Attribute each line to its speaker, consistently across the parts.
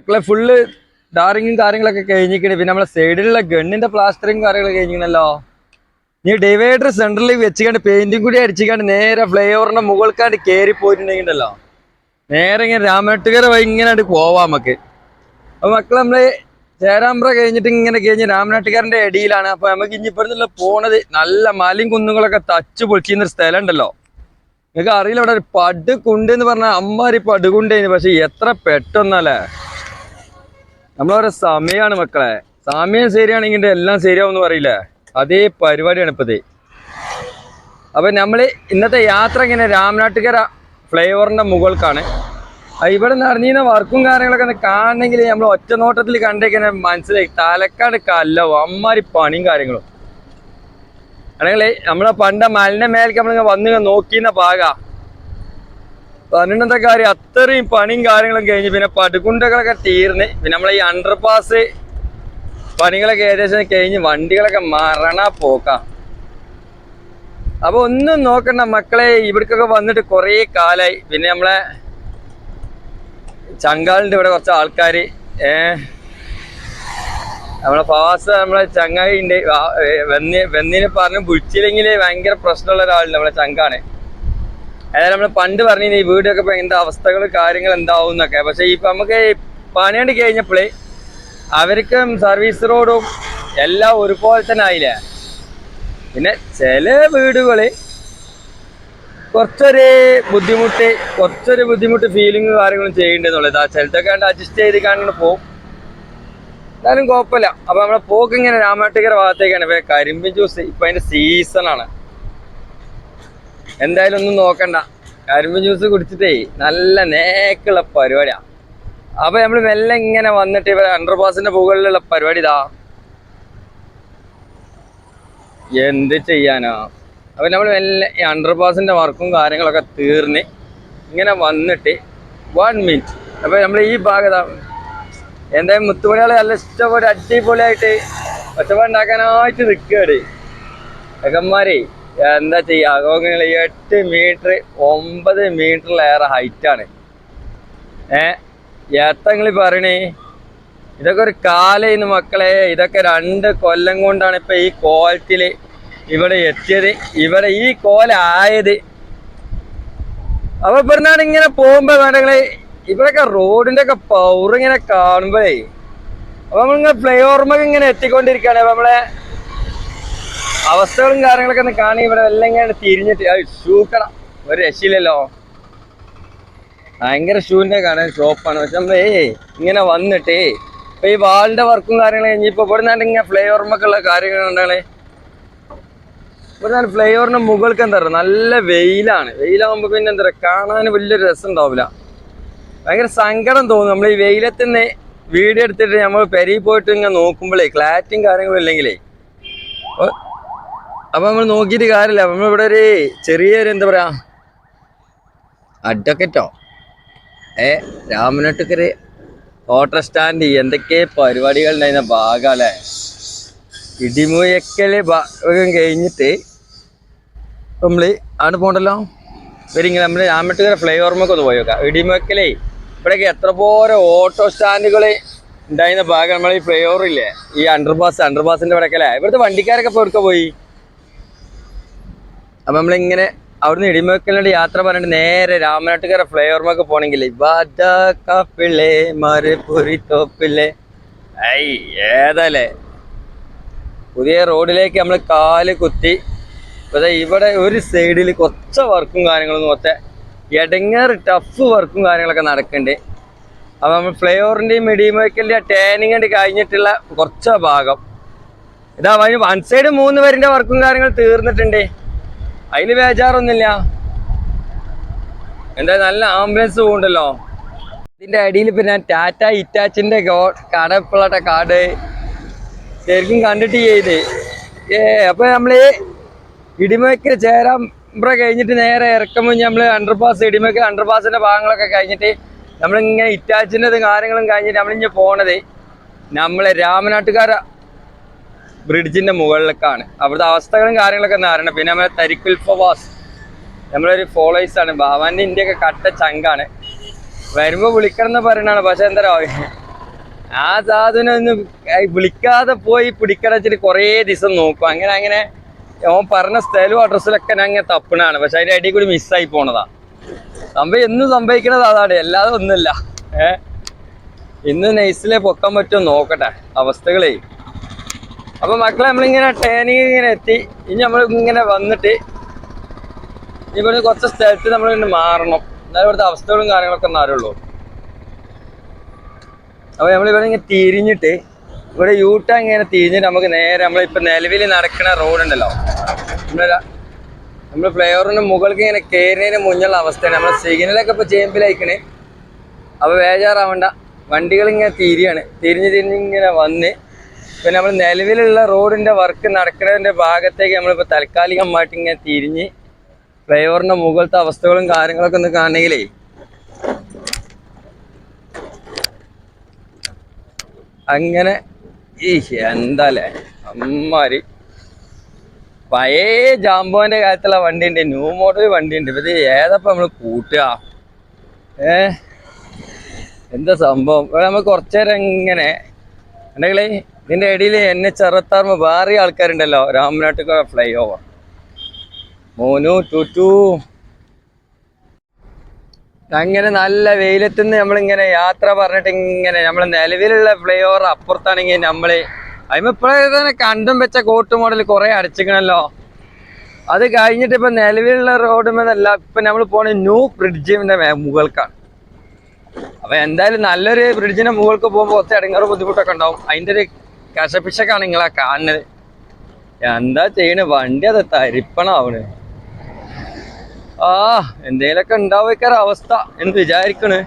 Speaker 1: മക്കളെ ഫുള്ള് ഡാറിങ്ങും കാര്യങ്ങളൊക്കെ കഴിഞ്ഞിരിക്കണേ. പിന്നെ നമ്മളെ സൈഡിലുള്ള ഗണ്ണിന്റെ പ്ലാസ്റ്ററിങ് കാര്യങ്ങളൊക്കെ കഴിഞ്ഞിരിക്കണല്ലോ. നീ ഡിവൈഡർ സെന്ററിൽ വെച്ചുകൊണ്ട് പെയിന്റും കൂടി അടിച്ചുകൊണ്ട് നേരെ ഫ്ലൈ ഓവറിന്റെ മുകൾക്കാണ്ട് കയറി പോയിട്ടുണ്ടെങ്കിണ്ടല്ലോ. നേരെ ഇങ്ങനെ രാമനാട്ടുകര വഴി ഇങ്ങനെ പോവാം നമുക്ക് അപ്പൊ മക്കളെ നമ്മൾ ചേരാമ്പ്ര കഴിഞ്ഞിട്ട് ഇങ്ങനെ കഴിഞ്ഞ് രാമനാട്ടുകാരന്റെ ഇടയിലാണ് അപ്പൊ നമുക്ക് ഇനിപ്പറത്തുള്ള പോണത് നല്ല മലയും കുന്നുകളൊക്കെ തച്ചു പൊളിച്ചിരുന്ന ഒരു സ്ഥലം ഉണ്ടല്ലോ നിങ്ങൾക്ക് അറിയില്ല ഇവിടെ ഒരു പടുകുണ്ട് എന്ന് പറഞ്ഞാൽ അമ്മാരി പടുകുണ്ടേന്. പക്ഷെ എത്ര പെട്ടെന്നല്ലേ. നമ്മളോരോ സമയമാണ് മക്കളെ. സമയം ശരിയാണെങ്കിൽ എല്ലാം ശരിയാവും എന്ന് പറയില്ല? അതേ പരിപാടിയാണ് ഇപ്പത്. അപ്പൊ നമ്മൾ ഇന്നത്തെ യാത്ര ഇങ്ങനെ രാമനാട്ടുകര ഫ്ലൈ ഓവറിന്റെ മുകൾക്കാണ് ഇവിടെ നടന്നിരുന്ന വർക്കും കാര്യങ്ങളൊക്കെ ഒന്ന് കാണണമെങ്കിൽ നമ്മൾ ഒറ്റ നോട്ടത്തിൽ കണ്ടേക്കിനെ മനസ്സിലായി. തലക്കാട് കല്ലോ അമ്മാരി പണിയും കാര്യങ്ങളും. അല്ലെങ്കിൽ നമ്മളെ പണ്ട മലിന്റെ മേലേക്ക് നമ്മളിങ്ങനെ വന്ന് നോക്കിയുന്ന ഭാഗ. പന്ത്രണ്ടത്തെ കാര്യം അത്രയും പണിയും കാര്യങ്ങളും കഴിഞ്ഞ് പിന്നെ പടുകുണ്ടകളൊക്കെ തീർന്ന് പിന്നെ നമ്മളെ ഈ അണ്ടർ പാസ് പണികളൊക്കെ ഏകദേശം കഴിഞ്ഞ് വണ്ടികളൊക്കെ മറണ പോക്കാം. അപ്പൊ ഒന്നും നോക്കണ്ട മക്കളെ ഇവിടേക്കൊക്കെ വന്നിട്ട് കുറേ കാലായി. പിന്നെ നമ്മളെ ചങ്കാളിന്റെ ഇവിടെ കുറച്ച് ആൾക്കാർ ഏ നമ്മളെ ഫാസ് നമ്മളെ ചങ്ങായി ഉണ്ട് വെന്നി വെന്നിനെ പറഞ്ഞ് വിളിച്ചില്ലെങ്കിൽ ഭയങ്കര പ്രശ്നമുള്ള ഒരാളുണ്ട് നമ്മളെ ചങ്കാണ്. അതായത് നമ്മൾ പണ്ട് പറഞ്ഞു ഈ വീടൊക്കെ ഇപ്പൊ എന്താ അവസ്ഥകൾ കാര്യങ്ങൾ എന്താവും എന്നൊക്കെ. പക്ഷേ ഇപ്പൊ നമുക്ക് പണിയണ്ട് കഴിഞ്ഞപ്പോഴേ അവർക്കും സർവീസ് റോഡും എല്ലാം ഒരുപോലെ തന്നെ ആയില്ലേ? പിന്നെ ചില വീടുകൾ കുറച്ചൊരു ബുദ്ധിമുട്ട് കുറച്ചൊരു ബുദ്ധിമുട്ട് ഫീലിംഗ് കാര്യങ്ങളും ചെയ്യേണ്ടതെന്നുള്ളത് ആ ചിലത്തൊക്കെ കണ്ട് അഡ്ജസ്റ്റ് ചെയ്ത് കാണുന്നു പോകും എന്നാലും കുഴപ്പമില്ല. അപ്പൊ നമ്മളെ പോക്ക് ഇങ്ങനെ രാമാട്ടിക്കര ഭാഗത്തേക്കാണ്. ഇപ്പൊ കരിമ്പിൻ ജ്യൂസ് ഇപ്പൊ അതിന്റെ സീസണാണ് എന്തായാലും ഒന്നും നോക്കണ്ട. കരിമ്പ് ജ്യൂസ് കുടിച്ചിട്ടേ നല്ല നേക്കുള്ള പരിപാടിയാ. അപ്പൊ നമ്മൾ മെല്ലെ ഇങ്ങനെ വന്നിട്ട് ഇവരെ അണ്ടർ പാസിന്റെ മുകളിലുള്ള പരിപാടി ഇതാ. എന്ത് ചെയ്യാനാ? അപ്പൊ നമ്മൾ മെല്ലെ ഈ അണ്ടർ പാസിന്റെ വർക്കും കാര്യങ്ങളൊക്കെ തീർന്ന് ഇങ്ങനെ വന്നിട്ട് വൺ മിനിറ്റ് അപ്പൊ നമ്മൾ ഈ ഭാഗത്താ എന്തായാലും മുത്തുമണികളെ നല്ല ഇഷ്ടപോലെ അടിപൊളിയായിട്ട് ഒച്ചപ്പാടുണ്ടാക്കാനായിട്ട് നിൽക്കുകയാണ് ഏകന്മാരെ എന്താ ചെയ്യുക അകോങ്ങനെ എട്ട് മീറ്റർ ഒമ്പത് മീറ്ററിലേറെ ഹൈറ്റാണ് ഏ? എത്തങ്ങൾ പറയണേ? ഇതൊക്കെ ഒരു കാലയിന്ന് മക്കളെ. ഇതൊക്കെ രണ്ട് കൊല്ലം കൊണ്ടാണ് ഇപ്പൊ ഈ കോലത്തിൽ ഇവിടെ എത്തിയത്. ഇവിടെ ഈ കോലായത് അപ്പൊ ഇവിടുന്നാണ് ഇങ്ങനെ പോകുമ്പോ വേണ്ടങ്ങൾ ഇവിടെയൊക്കെ റോഡിന്റെ ഒക്കെ പൗർ ഇങ്ങനെ കാണുമ്പോഴേ. അപ്പൊ നമ്മളിങ്ങനെ ഫ്ലൈ ഓവർമൊക്കെ ഇങ്ങനെ എത്തിക്കൊണ്ടിരിക്കുകയാണ്. നമ്മളെ അവസ്ഥകളും കാര്യങ്ങളൊക്കെ ഒന്ന് കാണി ഇവിടെ എല്ലാം തിരിഞ്ഞിട്ട്. ഷൂക്കട. ഒരു രക്ഷയില്ലല്ലോ. ഭയങ്കര ഷൂവിന്റെ കാണാൻ ഷോപ്പാണ്. പക്ഷെ നമ്മളേ ഇങ്ങനെ വന്നിട്ട് ഇപ്പൊ ഈ വാളിന്റെ വർക്കും കാര്യങ്ങളും കഴിഞ്ഞിപ്പോ ഇവിടെ നിന്നാണ്ട് ഇങ്ങനെ ഫ്ലൈ ഓവർമൊക്കെയുള്ള കാര്യങ്ങൾ ഉണ്ടാണ് ഇവിടെ ഞാൻ ഫ്ലൈ മുകൾക്ക് എന്താ പറയുക നല്ല വെയിലാണ്. വെയിലാകുമ്പോ പിന്നെ എന്താ പറയുക കാണാൻ വലിയൊരു രസം ഉണ്ടാവില്ല. ഭയങ്കര സങ്കടം തോന്നും. നമ്മൾ ഈ വെയിലത്തിന് വീഡിയോ എടുത്തിട്ട് നമ്മൾ പെരി പോയിട്ട് ഇങ്ങനെ നോക്കുമ്പോഴേ ക്ലാറ്റും കാര്യങ്ങളും ഇല്ലെങ്കിലേ അപ്പൊ- നമ്മൾ നോക്കിയിട്ട് കാര്യമില്ല. നമ്മൾ ഇവിടെ ഒരു ചെറിയൊരു എന്താ പറയാ അഡ്വക്കറ്റോ ഏ രാമനാട്ടുക്കര് ഓട്ടോ സ്റ്റാൻഡ് എന്തൊക്കെ പരിപാടികൾ ഉണ്ടായിരുന്ന ഭാഗല്ലേ ഇടിമുയക്കൽ ഭാഗം കഴിഞ്ഞിട്ട് നമ്മൾ ആണ് പോണ്ടല്ലോ? ഇവരിങ്ങനെ നമ്മൾ രാമനാട്ടുകര ഫ്ലൈ ഓവർമൊക്കെ ഒന്ന് പോയി നോക്കാം ഇടിമുയക്കലേ ഇവിടെയൊക്കെ എത്ര പോലെ ഓട്ടോ സ്റ്റാൻഡുകൾ ഉണ്ടായിരുന്ന ഭാഗം നമ്മൾ ഈ ഫ്ലൈ ഓവർ ഇല്ലേ? ഈ അണ്ടർപാസ് അണ്ടർപാസിന്റെ ഇവിടെയൊക്കെ അല്ലേ? ഇവിടുത്തെ വണ്ടിക്കാരൊക്കെ ഇപ്പോൾ എവിടെ പോയി? അപ്പൊ നമ്മളിങ്ങനെ അവിടുന്ന് ഇടിമക്കലിന്റെ യാത്ര പറഞ്ഞിട്ട് നേരെ രാമനാട്ടുകാരെ ഫ്ലൈ ഓവർമൊക്കെ പോണെങ്കിൽ കപ്പിള്ളേ മറുപുരി തോപ്പില്ലേ ഐ ഏതല്ലേ? പുതിയ റോഡിലേക്ക് നമ്മൾ കാൽ കുത്തി. ഇവിടെ ഒരു സൈഡിൽ കുറച്ച് വർക്കും കാര്യങ്ങളും മൊത്തം എടങ്ങേറ് ടഫ് വർക്കും കാര്യങ്ങളൊക്കെ നടക്കുന്നുണ്ട് അപ്പൊ നമ്മൾ ഫ്ലൈ ഓവറിന്റെയും ഇടിമക്കലിന്റെ ടേനിങ് കണ്ട് കഴിഞ്ഞിട്ടുള്ള കുറച്ച് ഭാഗം. ഇതാ വൺ സൈഡ് മൂന്ന് പേരിന്റെ വർക്കും കാര്യങ്ങൾ തീർന്നിട്ടുണ്ട്. അതിന് ബേജാറൊന്നുമില്ല. എന്താ നല്ല ആംബുലൻസ് ഉണ്ടല്ലോ. ഇതിന്റെ അടിയിൽ പിന്നെ ടാറ്റ ഇറ്റാച്ചിന്റെ കട ഇപ്പോഴത്തെ കാട്. ശരിക്കും കണ്ടിട്ട് ചെയ്ത് ഏ അപ്പൊ നമ്മൾ ഇടിമയ്ക്ക് ചേരാമ്പ്ര കഴിഞ്ഞിട്ട് നേരെ ഇറക്കുമ്പോൾ നമ്മൾ അണ്ടർപാസ് ഇടിമയ്ക്ക് അണ്ടർപാസിന്റെ ഭാഗങ്ങളൊക്കെ കഴിഞ്ഞിട്ട് നമ്മളിങ്ങനെ ഇറ്റാച്ചിന്റെ കാര്യങ്ങളും കഴിഞ്ഞിട്ട് നമ്മളിങ്ങനെ പോണത്. നമ്മളെ രാമനാട്ടുകാര ബ്രിഡ്ജിന്റെ മുകളിലേക്കാണ്. അവിടുത്തെ അവസ്ഥകളും കാര്യങ്ങളൊക്കെ ഒന്ന് അറിയണം. പിന്നെ നമ്മളെ തരിക്കുൽ ഫവാസ്. നമ്മളൊരു ഫോളോവേഴ്സ് ആണ്. ബാബാന്റെ ഇന്ത്യയൊക്കെ കട്ട ചങ്കാണ്. വരുമ്പോ വിളിക്കണം എന്ന് പറയണാണ് പക്ഷെ എന്താ ആ സാധനം ഒന്ന് വിളിക്കാതെ പോയി പിടിക്കടച്ചിട്ട് കുറേ ദിവസം നോക്കും. അങ്ങനെ അങ്ങനെ ഓൻ പറഞ്ഞ സ്ഥലവും അഡ്രസ്സിലൊക്കെ ഞാൻ അങ്ങനെ തപ്പണാണ് പക്ഷെ അതിന്റെ ഇടയിൽ കൂടി മിസ്സായി പോണതാ. സംഭവം എന്നും സംഭവിക്കണത് അതാണ്. അല്ലാതെ ഒന്നുമില്ല. ഏഹ് ഇന്ന് നൈസിലെ പൊക്കാൻ പറ്റുമോ നോക്കട്ടെ. അവസ്ഥകളേ. അപ്പൊ മക്കളെ നമ്മളിങ്ങനെ ട്രെയിനിങ് ഇങ്ങനെ എത്തി. ഇനി നമ്മൾ ഇങ്ങനെ വന്നിട്ട് ഇവിടെ കുറച്ച് സ്ഥലത്ത് നമ്മൾ ഇങ്ങനെ മാറണം. എന്നാലും ഇവിടുത്തെ അവസ്ഥകളും കാര്യങ്ങളൊക്കെ മാറുള്ളൂ അപ്പോൾ അപ്പൊ നമ്മളിവിടെ ഇങ്ങനെ തിരിഞ്ഞിട്ട് ഇവിടെ യൂട്ട ഇങ്ങനെ തിരിഞ്ഞിട്ട് നമുക്ക് നേരെ നമ്മളിപ്പോ നിലവിൽ നടക്കുന്ന റോഡ് ഉണ്ടല്ലോ. നമ്മൾ ഫ്ലൈഓവറിന്റെ മുകൾക്ക് ഇങ്ങനെ കയറുന്നതിന് മുന്നുള്ള അവസ്ഥയാണ്. നമ്മൾ സിഗ്നലൊക്കെ ഇപ്പൊ ചേമ്പിലേക്കണ് അപ്പൊ ബേജാറാവണ്ട. വണ്ടികൾ ഇങ്ങനെ തിരിയാണ്. തിരിഞ്ഞ് തിരിഞ്ഞ് ഇങ്ങനെ വന്ന് പിന്നെ നമ്മൾ നിലവിലുള്ള റോഡിന്റെ വർക്ക് നടക്കുന്നതിന്റെ ഭാഗത്തേക്ക് നമ്മളിപ്പോ താൽക്കാലികമായിട്ട് ഇങ്ങനെ തിരിഞ്ഞ് ഫ്ലൈഓവറിന്റെ മുകളിലത്തെ അവസ്ഥകളും കാര്യങ്ങളൊക്കെ ഒന്ന് കാണണമെങ്കിലേ അങ്ങനെ ഈ എന്താലേ? അമ്മാരി. പഴയ ജാമ്പോന്റെ കാലത്തുള്ള വണ്ടി ഉണ്ട് ന്യൂ മോഡൽ വണ്ടി ഉണ്ട് ഇത് ഏതപ്പോ നമ്മൾ കൂട്ടുക? ഏ? എന്താ സംഭവം? നമ്മൾ കുറച്ചേരം ഇങ്ങനെ ഉണ്ടെങ്കിൽ ഇതിന്റെ ഇടയിൽ എന്നെ ചെറുത്താറുമ്പോ വേറെ ആൾക്കാരുണ്ടല്ലോ. രാമനാട്ടുകര ഫ്ലൈ ഓവർ മോനു ടു അങ്ങനെ നല്ല വെയിലത്തു നിന്ന് നമ്മളിങ്ങനെ യാത്ര പറഞ്ഞിട്ട് ഇങ്ങനെ നമ്മൾ നിലവിലുള്ള ഫ്ലൈ ഓവർ അപ്പുറത്താണെങ്കിൽ നമ്മൾ അതിന് ഇപ്പോഴേ തന്നെ കണ്ടും വെച്ച കോട്ട് മോഡൽ കുറേ അടച്ചിക്കണല്ലോ. അത് കഴിഞ്ഞിട്ട് ഇപ്പൊ നിലവിലുള്ള റോഡ് മേലല്ല ഇപ്പൊ നമ്മൾ പോണ ന്യൂ ബ്രിഡ്ജിന്റെ മുകൾക്കാണ്. അപ്പൊ എന്തായാലും നല്ലൊരു ബ്രിഡ്ജിന്റെ മുകൾക്ക് പോകുമ്പോൾ ഒത്തിരി ഇടങ്ങാറ് ബുദ്ധിമുട്ടൊക്കെ ഉണ്ടാവും. അതിന്റെ ഒരു കശപിശക്കാണ് നിങ്ങളെ കാണുന്നത്. എന്താ ചെയ്യണ? വണ്ടി അത് തരിപ്പണാവണ്. ആ എന്തേലൊക്കെ ഉണ്ടാവുന്ന അവസ്ഥ എന്ന് വിചാരിക്കണ്.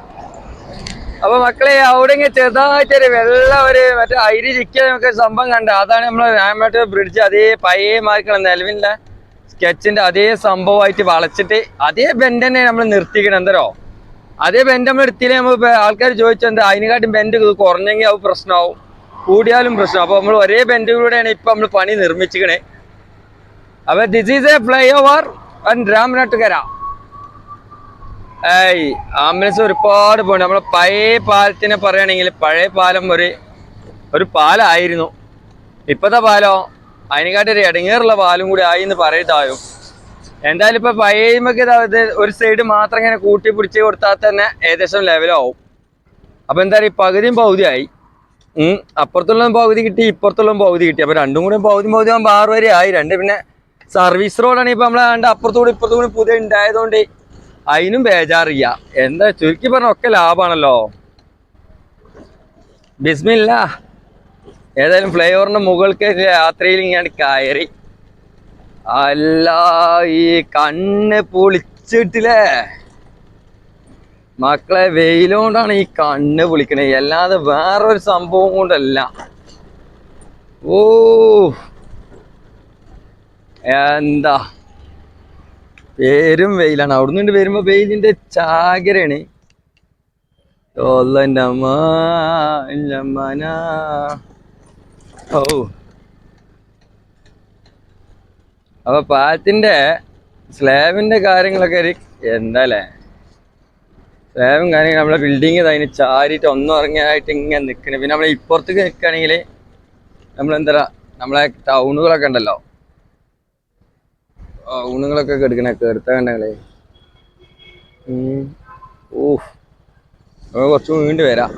Speaker 1: അപ്പൊ മക്കളെ അവിടെ ചെറുതായിട്ടൊരു വെള്ള ഒരു മറ്റേ അരി ചിക്കാൻ നമുക്ക് സംഭവം കണ്ട. അതാണ് നമ്മളെ രാമേട്ട് ബ്രിഡ്ജ് അതേ പഴയ മാർക്കുള്ള നിലവിലെ സ്കെച്ചിന്റെ അതേ സംഭവമായിട്ട് വളച്ചിട്ട് അതേ ബെൻഡ് തന്നെ നമ്മൾ നിർത്തിക്കണം. എന്തരോ അതേ ബെൻഡ് നമ്മൾ എടുത്തില്ലേ നമ്മൾ ആൾക്കാർ ചോദിച്ചെന്താ? അതിനെക്കാട്ടും ബെൻഡ് കുറഞ്ഞെങ്കിൽ അത് പ്രശ്നമാവും കൂടിയാലും പ്രശ്നം അപ്പോൾ നമ്മൾ ഒരേ ബെൻഡിലൂടെയാണ് ഇപ്പൊ നമ്മൾ പണി നിർമ്മിച്ചിക്കണേ. അപ്പൊ this is a flyover and Ramanattukara. ഏയ് ആംബുലൻസ് ഒരുപാട് പോണ്ട് നമ്മളെ പഴയ പാലത്തിനെ പറയുകയാണെങ്കിൽ പഴയ പാലം ഒരു ഒരു പാലമായിരുന്നു ഇപ്പത്തെ പാലോ അതിനെക്കാട്ടൊരു ഇടങ്ങേറുള്ള പാലും കൂടി ആയി എന്ന് പറയത്തായോ. എന്തായാലും ഇപ്പൊ പഴയമൊക്കെ ഒരു സൈഡ് മാത്രം ഇങ്ങനെ കൂട്ടി പിടിച്ച് കൊടുത്താൽ തന്നെ ഏകദേശം ലെവലാവും അപ്പൊ എന്തായാലും ഈ പകുതിയും പകുതിയായി അപ്പുറത്തുള്ള പകുതി കിട്ടി ഇപ്പുറത്തുള്ള പകുതി കിട്ടി. അപ്പൊ രണ്ടും കൂടി പകുതി പകുതി ആകുമ്പോൾ ആറ് വരെ ആയി. രണ്ട് പിന്നെ സർവീസ് റോഡാണ് ഇപ്പൊ നമ്മളെ കണ്ട അപ്പുറത്തുകൂടി ഇപ്പുറത്തുകൂടി പുതിയ ഉണ്ടായതുകൊണ്ട് അതിനും ബേജാറില്ല. എന്താ ചുരുക്കി പറഞ്ഞ ഒക്കെ ലാഭാണല്ലോ. ബിസ്മില്ല. ഏതായാലും ഫ്ലൈ ഓവറിന്റെ മുകൾക്ക് രാത്രിയിൽ ഇങ്ങനെ കയറി. അല്ല ഈ കണ്ണ് പൊളിച്ചിട്ടില്ലേ? മക്കളെ വെയിലോണ്ടാണ് ഈ കണ്ണ് പൊളിക്കണേ. അല്ലാതെ വേറൊരു സംഭവം കൊണ്ടല്ല. ഓ എന്താ? പേരും വെയിലാണ്. അവിടെ നിന്ന് വരുമ്പോ വെയിലിന്റെ ചാകരയാണ്. ഓ അപ്പൊ പാലത്തിന്റെ സ്ലാബിന്റെ കാര്യങ്ങളൊക്കെ ഒരു എന്താല്ലേ? സ്ലാബും കാര്യങ്ങൾ നമ്മളെ ബിൽഡിങ് അതിന് ചാരിയിട്ട് ഒന്നും ഇറങ്ങിയായിട്ട് ഇങ്ങനെ നിൽക്കണേ പിന്നെ നമ്മളെ ഇപ്പുറത്തേക്ക് നിൽക്കുകയാണെങ്കിൽ നമ്മളെന്താ നമ്മളെ ടൗണുകളൊക്കെ ഉണ്ടല്ലോ. ടൗണുകളൊക്കെ എടുക്കണേ കെടുത്ത കണ്ടങ്ങളെ ഊഹ്. നമ്മൾ കുറച്ച് വീണ്ടും വരാം.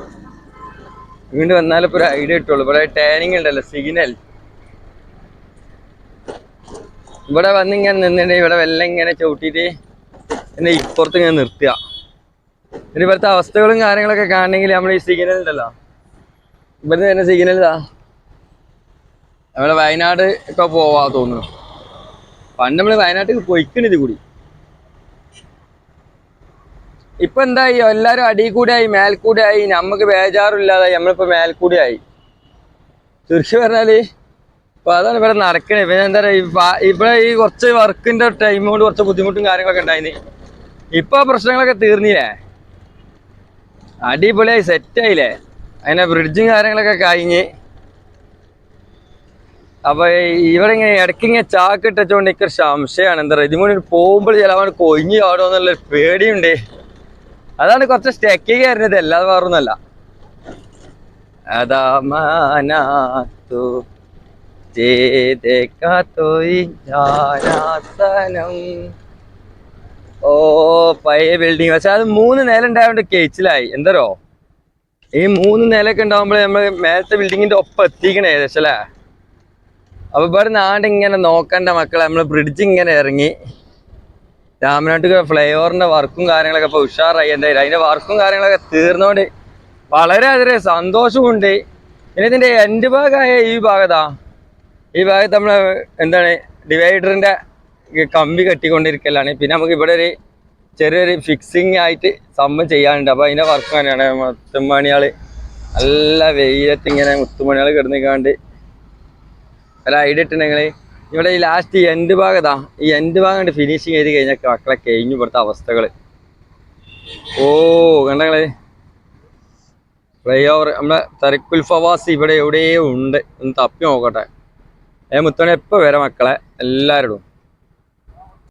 Speaker 1: വീണ്ടും വന്നാലേ ഇപ്പോൾ ഒരു ഐഡിയ കിട്ടുള്ളൂ. ഇവിടെ ടേണിങ് ഉണ്ടല്ലോ സിഗ്നൽ ഇവിടെ വന്നിങ്ങനെ നിന്നിട്ട് ഇവിടെ വെള്ളം ഇങ്ങനെ ചവിട്ടിയിട്ട് എന്നെ ഇപ്പുറത്ത് ഇങ്ങനെ നിർത്തുക. പിന്നെ ഇവിടുത്തെ അവസ്ഥകളും കാര്യങ്ങളൊക്കെ കാണണമെങ്കിൽ നമ്മൾ ഈ സിഗ്നൽ ഉണ്ടല്ലോ ഇവിടുന്ന് തന്നെ സിഗ്നൽ ഇതാ നമ്മളെ വയനാട് ഒക്കെ പോവാ തോന്നുന്നു. പണ്ട് നമ്മൾ വയനാട്ടിൽ പൊയ്ക്കണ് ഇത് കൂടി. ഇപ്പൊ എന്തായി? എല്ലാരും അടി കൂടെ ആയി മേൽക്കൂടെ ആയി. നമുക്ക് ബേജാറില്ലാതായി. നമ്മളിപ്പോ മേൽക്കൂടെ ആയി. തീർച്ചയായും പറഞ്ഞാൽ ഇപ്പൊ അതാണ് ഇവിടെ നടക്കണേ. പിന്നെ എന്താ പറയാ ഇവിടെ ഈ കുറച്ച് വർക്കിന്റെ ടൈം കൊണ്ട് കുറച്ച് ബുദ്ധിമുട്ടും കാര്യങ്ങളൊക്കെ ഉണ്ടായിന്. ഇപ്പൊ പ്രശ്നങ്ങളൊക്കെ തീർന്നില്ലേ? അടിപൊളിയായി സെറ്റായില്ലേ അതിനെ ബ്രിഡ്ജും കാര്യങ്ങളൊക്കെ കഴിഞ്ഞ്. അപ്പൊ ഇവിടെ ഇങ്ങനെ ഇടയ്ക്ക് ഇങ്ങനെ ചാക്ക് ഇട്ടുകൊണ്ട് എനിക്ക് സംശയമാണ്. എന്താ പറയുക ഇതിമൂന്ന് പോകുമ്പോൾ ചിലവാണ് കൊഞ്ഞു ചാടുമോ എന്നുള്ളൊരു പേടിയുണ്ട്. അതാണ് കുറച്ച് സ്റ്റെക്കി ആയിരുന്നത് അല്ലാതെ വേറൊന്നുമല്ല. അതാമാനാത്തു ചേതേക്കാത്തോയി ജാനാസനം ഓ പഴയ ബിൽഡിംഗ് പക്ഷെ അത് മൂന്ന് നില ഉണ്ടായതുകൊണ്ട് കേച്ചിലായി. എന്തരോ? ഈ മൂന്ന് നിലയൊക്കെ ഉണ്ടാവുമ്പോൾ നമ്മൾ മേലത്തെ ബിൽഡിങ്ങിന്റെ ഒപ്പം എത്തിക്കണേ ഏകദേശം അല്ലേ? അപ്പൊ ഇവിടെ നാട് ഇങ്ങനെ നോക്കണ്ട മക്കളെ. നമ്മൾ ബ്രിഡ്ജ് ഇങ്ങനെ ഇറങ്ങി. രാമനാട്ടുക ഫ്ലൈ ഓവറിന്റെ വർക്കും കാര്യങ്ങളൊക്കെ ഇപ്പൊ ഉഷാറായി. എന്തായാലും അതിന്റെ വർക്കും കാര്യങ്ങളൊക്കെ തീർന്നോണ്ട് വളരെയധികം സന്തോഷമുണ്ട്. പിന്നെ ഇതിന്റെ എൻഡ് ഭാഗമായ ഈ ഭാഗത്താ ഈ ഭാഗത്ത് നമ്മൾ എന്താണ് ഡിവൈഡറിന്റെ കമ്പി കെട്ടിക്കൊണ്ടിരിക്കലാണ്. പിന്നെ നമുക്ക് ഇവിടെ ഒരു ചെറിയൊരു ഫിക്സിങ് ആയിട്ട് സംഭവം ചെയ്യാനുണ്ട്. അപ്പോൾ അതിന്റെ വർക്ക് തന്നെയാണ് മുത്തുമണിയാൾ നല്ല വെയിലത്ത് ഇങ്ങനെ മുത്തുമണിയാൾ കിടന്നിക്കാണ്ട്. ഒരു ഐഡിയ ഇട്ടുണ്ടെങ്കിൽ ഇവിടെ ഈ ലാസ്റ്റ് എൻഡ് ഭാഗത്താ ഈ എൻഡ് ഭാഗം ഫിനിഷിങ് ചെയ്ത് കഴിഞ്ഞാൽ മക്കളെ കഴിഞ്ഞു ഇവിടുത്തെ അവസ്ഥകൾ ഓ കണ്ടങ്ങൾ ഫ്ലൈ ഓവർ നമ്മുടെ തരക്കുൽ ഫവാസ് ഇവിടെ എവിടെയോ ഉണ്ട്. ഒന്ന് തപ്പി നോക്കട്ടെ. ഏ മുത്തോണി എപ്പോൾ വരാം മക്കളെ. എല്ലാവരോടും